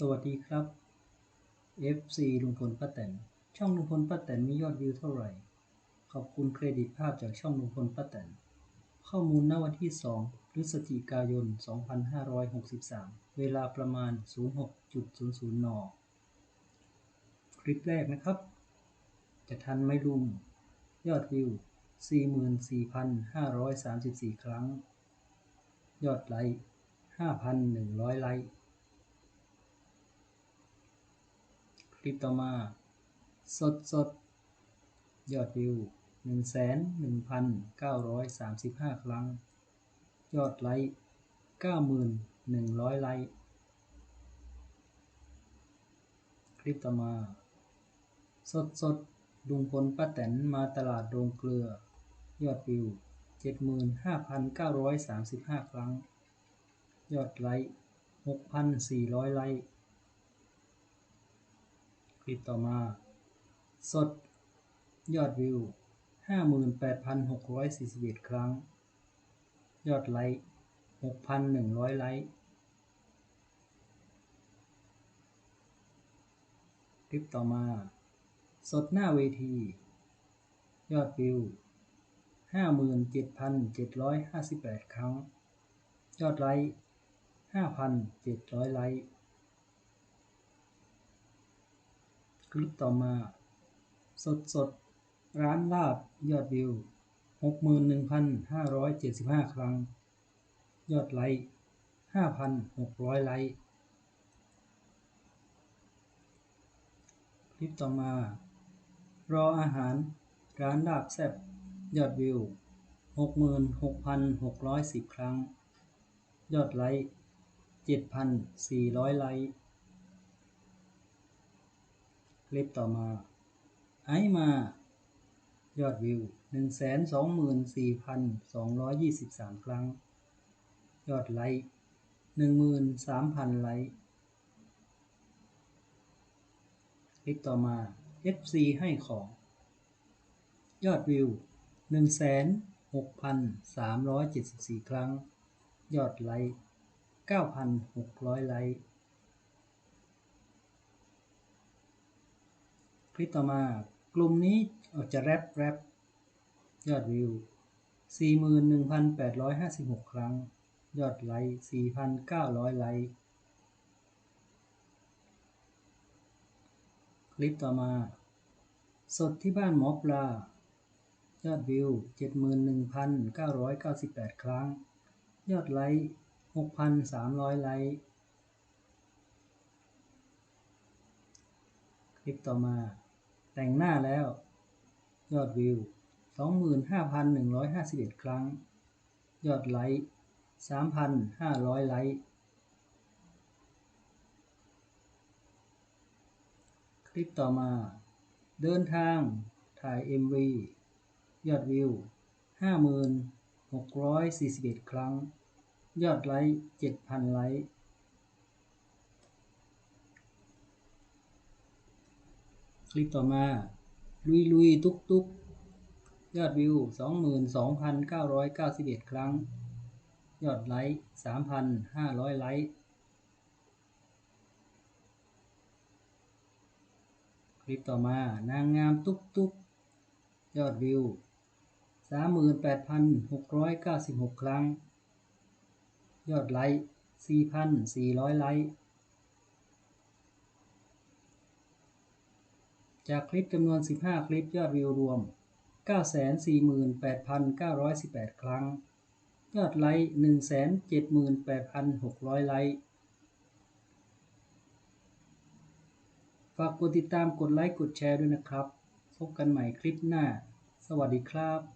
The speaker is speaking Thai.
สวัสดีครับ FC ลุงพลป้าแตน ช่องลุงพลป้าแตนมียอดวิวเท่าไหร่ ขอบคุณเครดิตภาพจากช่องลุงพลป้าแตน ข้อมูลณวันที่ 2 พฤศจิกายน 2563 เวลาประมาณ 06.00 น คลิปแรกนะครับ จะทันไหมลุง ยอดวิว 44,534 ครั้ง ยอดไลค์ 5,100 ไลค์ ค ลิปต่อมา สดสดยอดวิว 11,935 ครั้ง ยอดไลค์9,100 ไลค์คลิปต่อมา สดสดลุงพลป้าแตนมาตลาดโรงเกลือ ยอดวิว 75,935 ครั้ง ยอดไลค์6,400 ไลค์ ลิปต่อมา สด ยอดวิว 58,641 ครั้ง ยอดไลค์ 6,100 ไลค์คลิปต่อมา สดหน้าเวที ยอดวิว 57,758 ครั้ง ยอดไลค์ 5,700 ไลค์ ค ลิปต่อมา สดสดร้านลาบยอดวิว 61,575 ครั้ง ยอดไลค์ 5,600 ไลค์ คลิปต่อมา รออาหารร้านลาบแซ่บยอดวิว 66,610 ครั้ง ยอดไลค์ 7,400 ไลค์ ลิปต่อมา ไอมา ยอดวิว 124,223 ครั้ง ยอดไลค์ 13,000 ไลค์คลิปต่อมา FC ให้ของ ยอดวิว 1,6,374 ครั้ง ยอดไลค์ 9,600 ไลค์ คลิปต่อมากลุ่มนี้ออกจะแรปแรปยอดวิว 41,856 ครั้ง ยอดไลค์ 4,900 ไลค์คลิปต่อมา สดที่บ้านหมอปลา ยอดวิว 71,998 ครั้ง ยอดไลค์ 6,300 ไลค์คลิปต่อมา แต่งหน้าแล้ว ยอดวิว 25,151 ครั้ง ยอดไลค์ 3,500 ไลค์ คลิปต่อมา เดินทาง ถ่าย MV ยอดวิว 5,641 ครั้ง ยอดไลค์ 7,000 ไลค์ ลิปต่อมา ลุยลุยตุกตุกยอดวิว 22,991 ครั้ง ยอดไลค์ 3,500 ไลค์ คลิปต่อมานางงามตุกตุกยอดวิว 38,696 ครั้ง ยอดไลค์ 4,400 ไลค์ จากคลิปจำนวน 15 คลิปยอดวิวรวม 948,918 ครั้ง ยอดไลค์ 178,600 ไลค์ ฝากกดติดตามกดไลค์ กดแชร์ด้วยนะครับ พบกันใหม่คลิปหน้า สวัสดีครับ